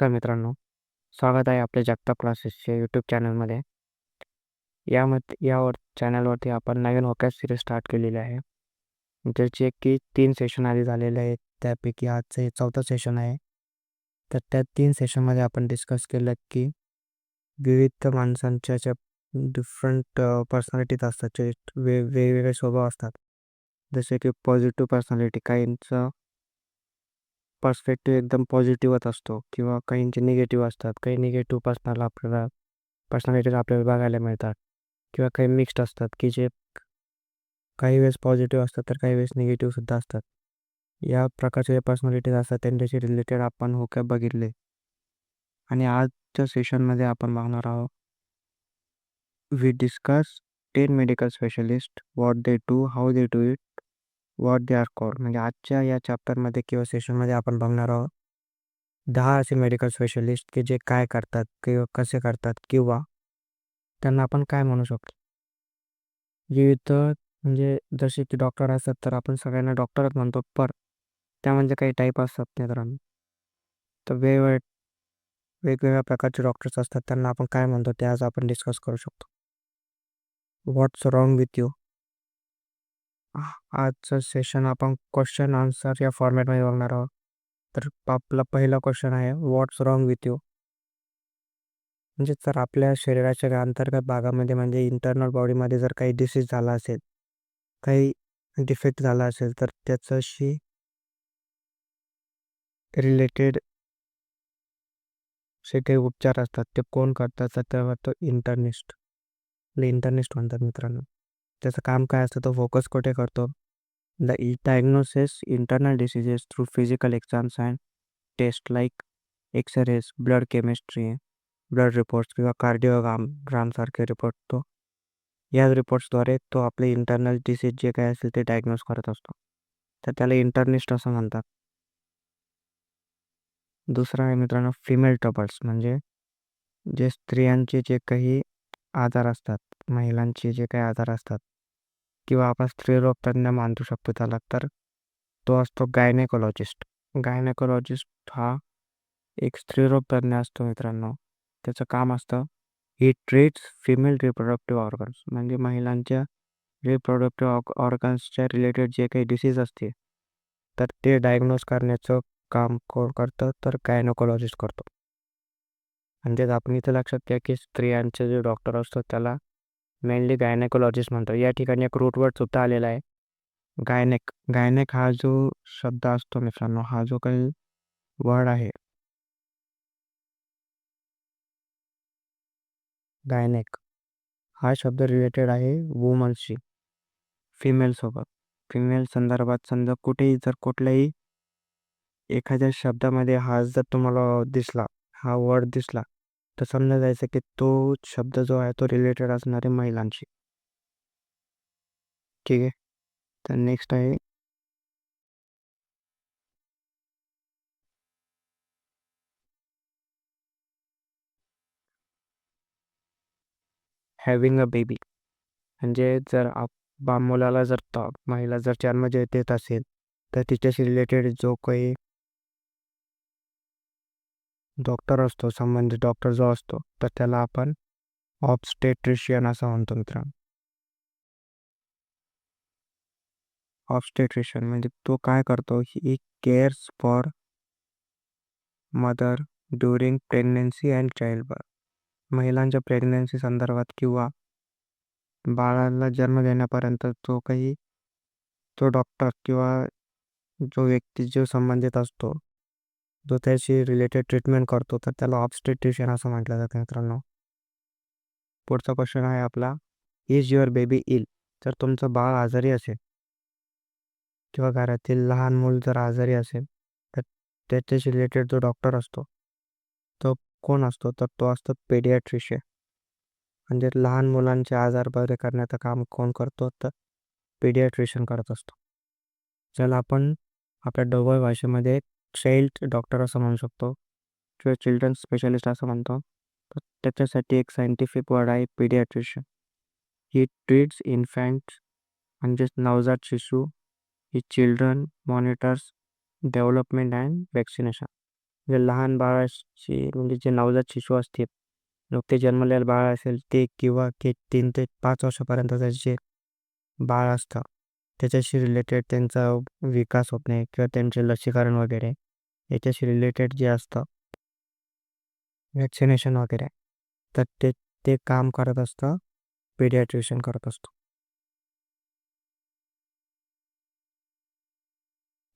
नमस्कार मित्रांनो. स्वागत आहे आपल्या जगताप क्लासेसच्या यूट्यूब चॅनलमध्ये यामध्ये यावर चॅनलवरती आपण नवीन वोकॅब सिरीज स्टार्ट केलेली आहे. ज्याचे की तीन सेशन आधी झालेले आहेत. त्यापैकी आजचं हे चौथं सेशन आहे. तर त्या तीन सेशनमध्ये आपण डिस्कस केलं की विविध माणसांच्या ज्या डिफरंट पर्सनॅलिटीज असतात. जे वे वेगवेगळे स्वभाव असतात. जसे की पॉझिटिव्ह पर्सनॅलिटी काहींचं पर्स्पेक्टिव्ह एकदम पॉझिटिव्हच असतो किंवा काहींचे निगेटिव्ह असतात. काही निगेटिव्ह पर्सनल आपल्याला पर्सनॅलिटीज आपल्याला बघायला मिळतात किंवा काही मिक्स्ड असतात की जे काही वेळेस पॉझिटिव्ह असतात तर काही वेळेस निगेटिव्हसुद्धा असतात. या प्रकारचे जे पर्सनॅलिटीज असतात त्यांच्याशी रिलेटेड आपण होक्या बघितले? आणि आजच्या सेशनमध्ये आपण बघणार आहोत we discuss ten medical specialist what they do how they do it what they are called म्हणजे आजच्या या चॅप्टरमध्ये किंवा सेशनमध्ये आपण बघणार आहोत. दहा असे मेडिकल स्पेशलिस्ट की जे काय करतात किंवा कसे करतात किंवा त्यांना आपण काय म्हणू शकतो. विविध म्हणजे जसे की डॉक्टर असतात तर आपण सगळ्यांना डॉक्टरच म्हणतो पर त्या म्हणजे काही टाईप असतात मित्रांनो तर वेगवेगळे वेगवेगळ्या प्रकारचे डॉक्टर्स असतात त्यांना आपण काय म्हणतो ते आज आपण डिस्कस करू शकतो. व्हॉट्स रॉंग विथ यू आजचं सेशन आपण क्वेश्चन आन्सर या फॉर्मॅटमध्ये बघणार आहोत. तर आपला पहिला क्वेश्चन आहे व्हॉट्स रॉंग विथ यू म्हणजे जर आपल्या शरीराच्या अंतर्गत भागामध्ये म्हणजे इंटरनल बॉडीमध्ये जर काही डिसीज झाला असेल काही डिफेक्ट झाला असेल तर त्याच्याशी रिलेटेड जे काही उपचार असतात. ते कोण करतात? तर तेव्हा तो इंटरनिस्ट इंटरनिस्ट म्हणतात मित्रांनो. त्याचं काम काय असतं तो फोकस कुठे करतो? The diagnosis internal diseases through physical exams and test like x rays blood chemistry blood reports किंवा कार्डिओग्राम ग्रामसारखे रिपोर्ट तो याच रिपोर्ट्सद्वारे तो आपले इंटरनल डिसीज जे काय असेल ते डायग्नोज करत असतो. तर त्याला इंटरनिस्ट असं म्हणतात. दुसरं आहे मित्रांनो फिमेल ट्रबल्स म्हणजे जे स्त्रियांचे जे काही आजार असतात महिलांचे जे काही आजार असतात किंवा आपण स्त्रीरोग तज्ज्ञ मानू शकतो त्याला तर तो असतो गायनेकोलॉजिस्ट गायनेकोलॉजिस्ट हा एक स्त्रीरोग तज्ज्ञ असतो मित्रांनो. त्याचं काम असतं ही ट्रीट्स फिमेल रिप्रोडक्टिव्ह ऑर्गन्स म्हणजे महिलांच्या रिप्रोडक्टिव्ह ऑर्गन्सच्या रिलेटेड जे काही डिसीज असते तर ते डायग्नोज करण्याचं काम कोण करतं? तर गायनोकोलॉजिस्ट करतो. म्हणजेच आपण इथं लक्षात घ्या की स्त्रियांचे जे डॉक्टर असतो त्याला मेनली गायनेकोलॉजिस्ट म्हणतो. या ठिकाणी एक रूटवर्ड सुद्धा आलेला आहे. गायनेक गायनेक हा जो शब्द असतो मित्रांनो हा जो काही वर्ड आहे. गायनेक हा शब्द रिलेटेड आहे वुमन्सशी फिमेलसोबत फिमेल संदर्भात समजा कुठेही जर कुठल्याही एखाद्या शब्दामध्ये हा जर तुम्हाला दिसला हा वर्ड दिसला तर समजा जायचं की तो शब्द जो आहे तो रिलेटेड असणार आहे महिलांशी. ठीक आहे? तर नेक्स्ट आहे. हॅविंग अ बेबी म्हणजे जर आप बा मुलाला जर महिला जर जन्म जे देत असेल तर तिच्याशी रिलेटेड जो काही डॉक्टर असतो संबंधित डॉक्टर जो असतो तर त्याला आपण ऑब्स्टेट्रिशियन असं म्हणतो मित्रांनो. ऑब्स्टेट्रिशियन म्हणजे तो काय करतो he cares for mother during pregnancy and child birth महिलांच्या प्रेग्नेन्सी संदर्भात किंवा बाळाला जन्म देण्यापर्यंत जो काही तो डॉक्टर किंवा जो व्यक्ती जो संबंधित असतो जो त्याशी रिलेटेड ट्रीटमेंट करतो तर त्याला ऑब्स्टेट्रिशियन असं म्हटलं जातं मित्रांनो. पुढचा क्वेश्चन आहे आपला इज युअर बेबी इल जर तुमचं बाळ आजारी असेल किंवा घरातील लहान मूल जर आजारी असेल तर त्याच्याशी रिलेटेड जो डॉक्टर असतो तो कोण असतो? तर तो असतो पेडियाट्रिशियन म्हणजे लहान मुलांचे आजार बरे करण्याचं काम कोण करतो? तर पेडियाट्रिशियन करत असतो. ज्याला आपण आपल्या डोबळ भाषेमध्ये चाइल्ड डॉक्टर असं म्हणू शकतो किंवा चिल्ड्रन स्पेशलिस्ट असं म्हणतो. तर त्याच्यासाठी एक सायंटिफिक वर्ड आहे पेडियाट्रिशियन म्हणजे ही ट्रीट्स इन्फॅन्ट म्हणजेच नवजात शिशू he children monitors development and vaccination म्हणजे लहान बाळाची म्हणजे जे नवजात शिशू असतील नुकते जन्मलेलं बाळ असेल ते किंवा के तीन ते पाच वर्षापर्यंतचं जे बाळ असतं त्याच्याशी रिलेटेड त्यांचा विकास होत नाही किंवा त्यांचे लसीकरण वगैरे याच्याशी रिलेटेड जे असतं वॅक्सिनेशन वगैरे तर ते ते काम करत असतं पेडियाट्रिशियन करत असतो.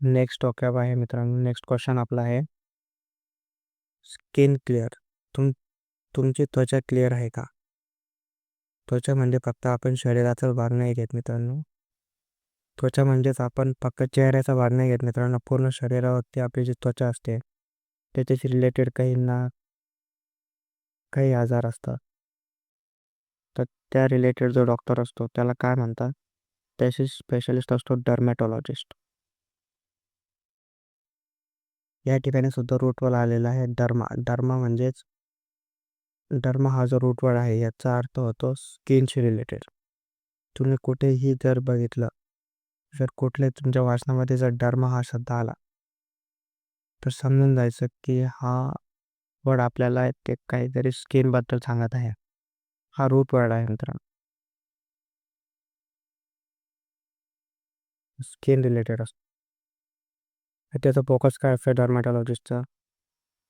नेक्स्ट टॉकअप आहे मित्रांनो नेक्स्ट क्वेश्चन आपला आहे. स्किन क्लिअर तुम तुमची त्वचा क्लिअर आहे का? त्वचा म्हणजे फक्त आपण शरीराचा भाग नाही घेत मित्रांनो. त्वचा म्हणजेच आपण फक्त चेहऱ्याचा भाग नाही घेत मित्रांनो पूर्ण शरीरावरती आपली जी त्वचा असते त्याच्याशी रिलेटेड काही ना काही आजार असतात. तर त्या रिलेटेड जो डॉक्टर असतो त्याला काय म्हणतात? त्याशी स्पेशलिस्ट असतो डर्मॅटॉलॉजिस्ट या ठिकाणी सुद्धा रूटवर आलेला आहे डर्मा डर्मा म्हणजेच डर्मा हा जो रूटवर आहे याचा अर्थ होतो स्किनशी रिलेटेड तुम्ही कुठेही जर बघितलं जर कुठले तुमच्या वाचनामध्ये जर धर्म हा शब्द आला तर समजून जायचं की हा वर्ड आपल्याला ते काहीतरी स्किनबद्दल सांगत आहे. हा रूट वर्ड आहे मित्रांनो. स्किन रिलेटेड असतो. त्याचा फोकस काय असतो डर्मॅटॉलॉजिस्टचा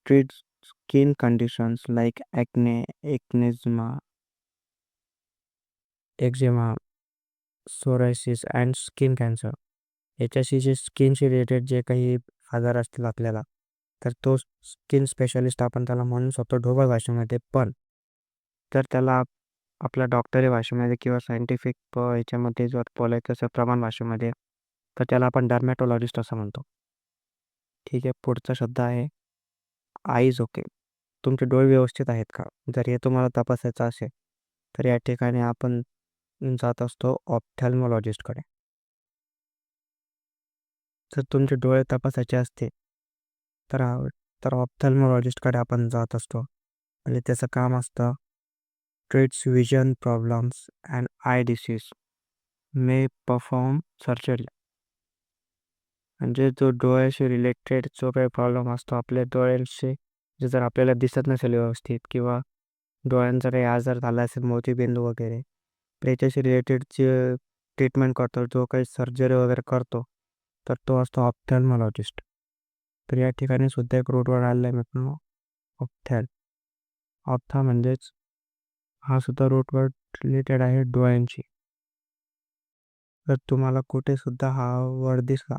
treat skin conditions like acne eczema eczema psoriasis and skin cancer याच्याशी जे स्किनशी रिलेटेड जे काही आजार असतील आपल्याला तर तो स्किन स्पेशलिस्ट आपण त्याला म्हणू शकतो ढोबळ भाषेमध्ये. पण तर त्याला आपल्या डॉक्टरी भाषेमध्ये किंवा सायंटिफिक याच्यामध्ये जर बोलायचं असेल प्रमाण भाषेमध्ये तर त्याला आपण डर्मॅटोलॉजिस्ट असं म्हणतो. ठीक आहे पुढचा शब्द आहे आईज ओके तुमचे डोळे व्यवस्थित आहेत का? जर हे तुम्हाला तपासायचं असेल तर या ठिकाणी आपण जात असतो ऑप्थॅल्मॉलॉजिस्टकडे जर तुमचे डोळे तपासायचे असते तर तर ऑप्थॅल्मॉलॉजिस्टकडे आपण जात असतो. आणि त्याचं काम असतं treats vision problems and eye disease may perform surgery. म्हणजे जो डोळ्याशी रिलेटेड जो काही प्रॉब्लेम असतो आपल्या डोळ्यांशी जे जर आपल्याला दिसत नसेल व्यवस्थित किंवा डोळ्यांचा काही आजार झाला असेल मोतीबिंदू वगैरे तर याच्याशी रिलेटेड जे ट्रीटमेंट करतो जो काही सर्जरी वगैरे करतो तर तो असतो ऑप्थॅल्मॉलॉजिस्ट तर या ठिकाणी सुद्धा एक रूटवर आलेला आहे मित्रांनो ऑप्थॅल ऑप्था म्हणजेच हा सुद्धा रूटवर रिलेटेड आहे डोळ्यांशी. तर तुम्हाला कुठे सुद्धा हा वर्ड दिसला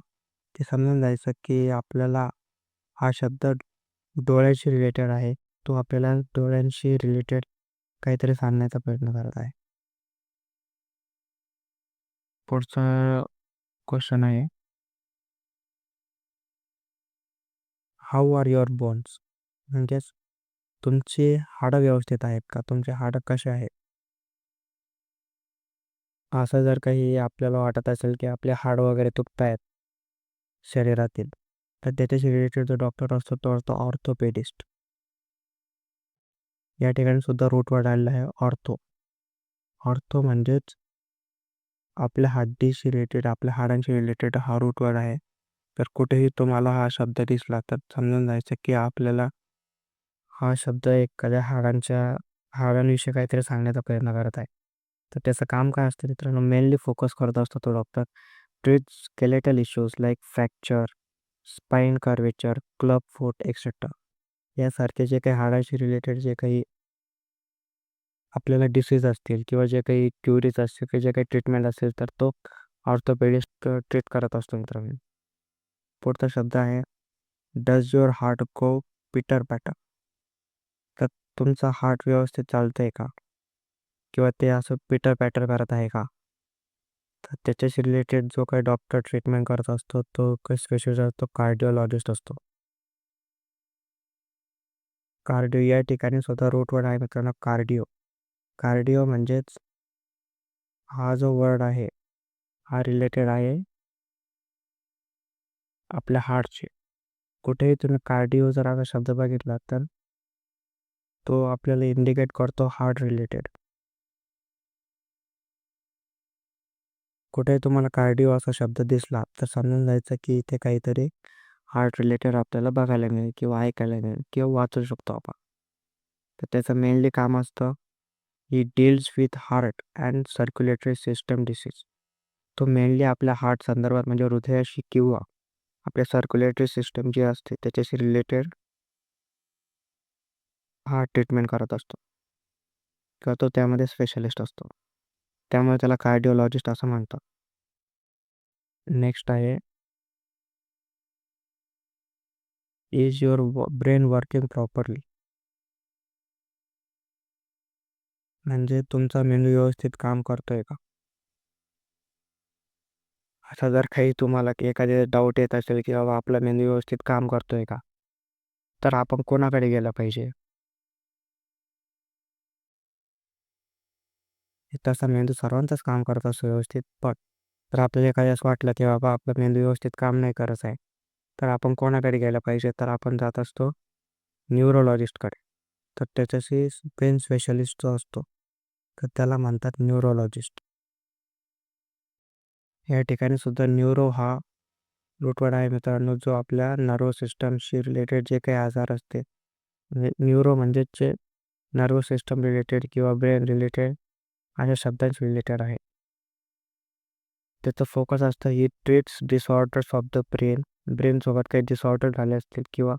ते समजून जायचं की आपल्याला हा शब्द डोळ्याशी रिलेटेड आहे. तो आपल्याला डोळ्यांशी रिलेटेड काहीतरी सांगण्याचा प्रयत्न करत आहे. पुढचा क्वेश्चन आहे. हाऊ आर युअर बोन्स म्हणजेच तुमची हाडं व्यवस्थित आहेत का? तुमचे हाडं कसे आहेत? असं जर काही आपल्याला वाटत असेल की आपले हाड वगैरे तुटत आहेत शरीरातील तर त्याच्याशी रिलेटेड जो डॉक्टर असतो तो असतो ऑर्थोपेडिस्ट या ठिकाणी सुद्धा रूट वर्ड आलेला आहे ऑर्थो ऑर्थो म्हणजेच आपल्या हड्डीशी रिलेटेड आपल्या हाडांशी रिलेटेड हा रूटवर वर्ड आहे. तर कुठेही तुम्हाला हा शब्द दिसला तर समजून जायचं की आपल्याला हा शब्द एखाद्या हाडांच्या हाडांविषयी काहीतरी सांगण्याचा प्रयत्न करत आहे. तर त्याचं काम काय असतं मित्रांनो? मेनली फोकस करत असतो तो doctor treat skeletal issues like fracture spine curvature club foot et cetera यासारखे जे काही हाडांशी रिलेटेड जे काही आपल्याला डिसीज असतील किंवा जे काही क्युरीज असतील किंवा जे काही ट्रीटमेंट असेल तर तो ऑर्थोपेडिस्ट ट्रीट करत असतो मित्रांनो. पुढचा शब्द आहे डज युअर हार्ट गो पिटर पॅटर तर तुमचा हार्ट व्यवस्थित चालतं आहे का? किंवा ते असं पिटर पॅटर करत आहे का? तर त्याच्याशी रिलेटेड जो काही डॉक्टर ट्रीटमेंट करत असतो तो काही स्पेशलिस्ट असतो कार्डिओलॉजिस्ट असतो. कार्डिओ या ठिकाणी स्वतः रूटवर्ड आहे मित्रांनो कार्डिओ कार्डिओ म्हणजेच हा जो वर्ड आहे हा रिलेटेड आहे आपल्या हार्टचे कुठेही तुम्ही कार्डिओ जर हा शब्द बघितला तर तो आपल्याला इंडिकेट करतो हार्ट रिलेटेड कुठेही तुम्हाला कार्डिओ असा शब्द दिसला तर समजून जायचं की इथे काहीतरी हार्ट रिलेटेड आपल्याला बघायला मिळेल किंवा ऐकायला मिळेल किंवा वाचू शकतो आपण. तर त्याचं मेनली काम असतं he deals with heart and circulatory system disease तो मेनली आपल्या हार्ट संदर्भात म्हणजे हृदयाशी किंवा आपल्या सर्क्युलेटरी सिस्टम जी असते त्याच्याशी रिलेटेड हा ट्रीटमेंट करत असतो. किंवा तो त्यामध्ये स्पेशलिस्ट असतो. त्यामुळे त्याला कार्डिओलॉजिस्ट असं म्हणतात. नेक्स्ट आहे. Is your brain working properly म्हणजे तुमचा मेंदू व्यवस्थित काम करतोय का? असा जर काही तुम्हाला एखादे डाऊट येत असेल की बाबा आपला मेंदू व्यवस्थित काम करतोय का? तर आपण कोणाकडे गेलं पाहिजे? तसा मेंदू सर्वांचाच काम करत असतो व्यवस्थित. पण तर आपल्याला एखाद्या असं वाटलं की बाबा आपला मेंदू व्यवस्थित काम नाही करत आहे तर आपण कोणाकडे गेलं पाहिजे? तर आपण जात असतो न्यूरोलॉजिस्टकडे तर त्याच्याशी ब्रेन स्पेशलिस्ट जो असतो त्याला म्हणतात न्यूरोलॉजिस्ट या ठिकाणी सुद्धा न्यूरो हा रूटवर्ड आहे मित्रांनो जो आपल्या नर्व सिस्टमशी रिलेटेड जे काही आजार असते म्हणजे न्यूरो म्हणजेच जे नर्व सिस्टम रिलेटेड किंवा ब्रेन रिलेटेड अशा शब्दांशी रिलेटेड आहे. त्याचं फोकस असतं he treats disorders of the brain ब्रेनसोबत काही डिसऑर्डर झाले असतील किंवा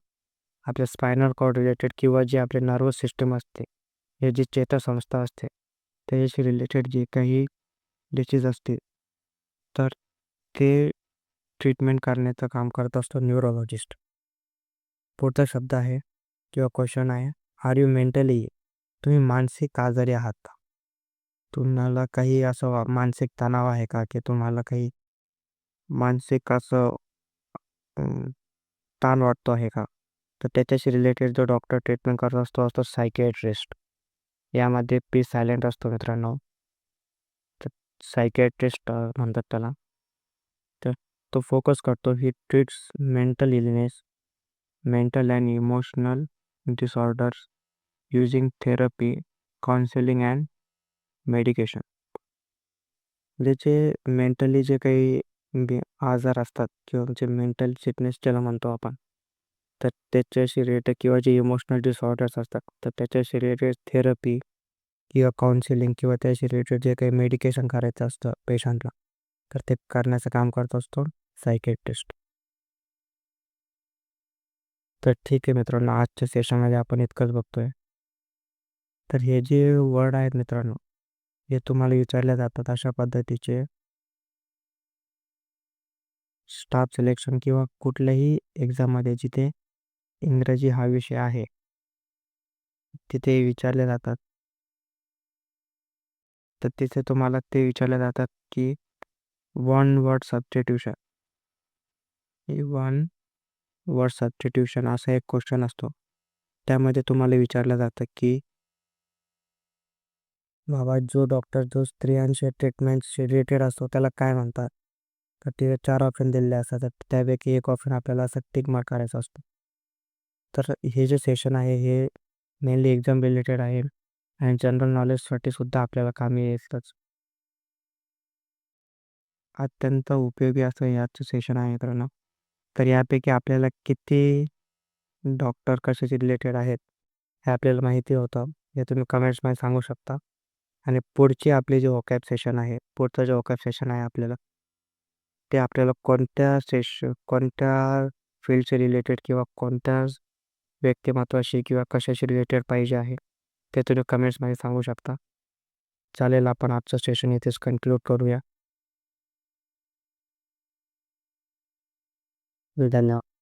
आपल्या स्पायनल कॉर्ड रिलेटेड किंवा जे आपले नर्वस सिस्टम असते हे जी चेतासंस्था असते त्याच्याशी रिलेटेड जे काही डिसीज असतील तर ते ट्रीटमेंट करण्याचं काम करत असतो न्यूरोलॉजिस्ट पुढचा शब्द आहे किंवा क्वेश्चन आहे आर यू मेंटली तुम्ही मानसिक आजारी आहात का? तुम्हाला काही असं मानसिक तणाव आहे का? की तुम्हाला काही मानसिक असं ताण वाटतो आहे का? तर त्याच्याशी रिलेटेड जो डॉक्टर ट्रीटमेंट करत असतो असतो सायकेट्रिस्ट यामध्ये पी सायलेंट असतो मित्रांनो. तर सायकॅट्रिस्ट म्हणतात त्याला. तर तो फोकस करतो he treats mental illness mental and emotional disorders using therapy counselling and medication म्हणजे जे मेंटली जे काही आजार असतात किंवा जे मेंटल सिकनेस ज्याला म्हणतो आपण तर त्याच्याशी रिलेटेड किंवा जे इमोशनल डिसऑर्डर्स असतात तर त्याच्याशी रिलेटेड थेरपी किंवा काउन्सिलिंग किंवा त्याशी रिलेटेड जे काही मेडिकेशन करायचं असतं पेशंटला तर ते करण्याचं काम करत असतो सायकेट्रिस्ट तर ठीक आहे मित्रांनो आजच्या सेशनमध्ये आपण इतकंच बघतोय. तर हे जे वर्ड आहेत मित्रांनो हे तुम्हाला विचारले जातात अशा पद्धतीचे. स्टाफ सिलेक्शन किंवा कुठल्याही एक्झाममध्ये जिथे इंग्रजी हा विषय आहे. तिथे विचारले जातात. तर तिथे तुम्हाला ते विचारले जातात की one word substitution one word substitution असा एक क्वेश्चन असतो. त्यामध्ये तुम्हाला विचारलं जातं की बाबा जो डॉक्टर जो स्त्रियांशी ट्रीटमेंटशी रिलेटेड असतो त्याला काय म्हणतात? तर तिथे चार ऑप्शन दिलेले असतात. त्यापैकी एक ऑप्शन आपल्याला असं टिक मार्क करायचा असतो. तर हे जे सेशन आहे हे मेनली एक्झाम रिलेटेड आहे आणि जनरल नॉलेजसाठी सुद्धा आपल्याला कामी येतच. अत्यंत उपयोगी असं याचं सेशन आहे मित्रांनो. तर यापैकी आपल्याला किती डॉक्टर कशाचे रिलेटेड आहेत हे आपल्याला माहिती होतं. हे तुम्ही कमेंट्समध्ये सांगू शकता. आणि पुढची आपली जे वॉकॅब सेशन आहे पुढचं जे ओकॅप सेशन आहे आपल्याला ते आपल्याला कोणत्या सेश कोणत्या फील्डचे रिलेटेड किंवा कोणत्या व्यक्तिमत्वाशी किंवा कशाशी रिलेटेड पाहिजे आहे ते तुम्ही कमेंट्समध्ये सांगू शकता. चालेल आपण आजचं सेशन इथेच कन्क्लूड करूया. धन्यवाद.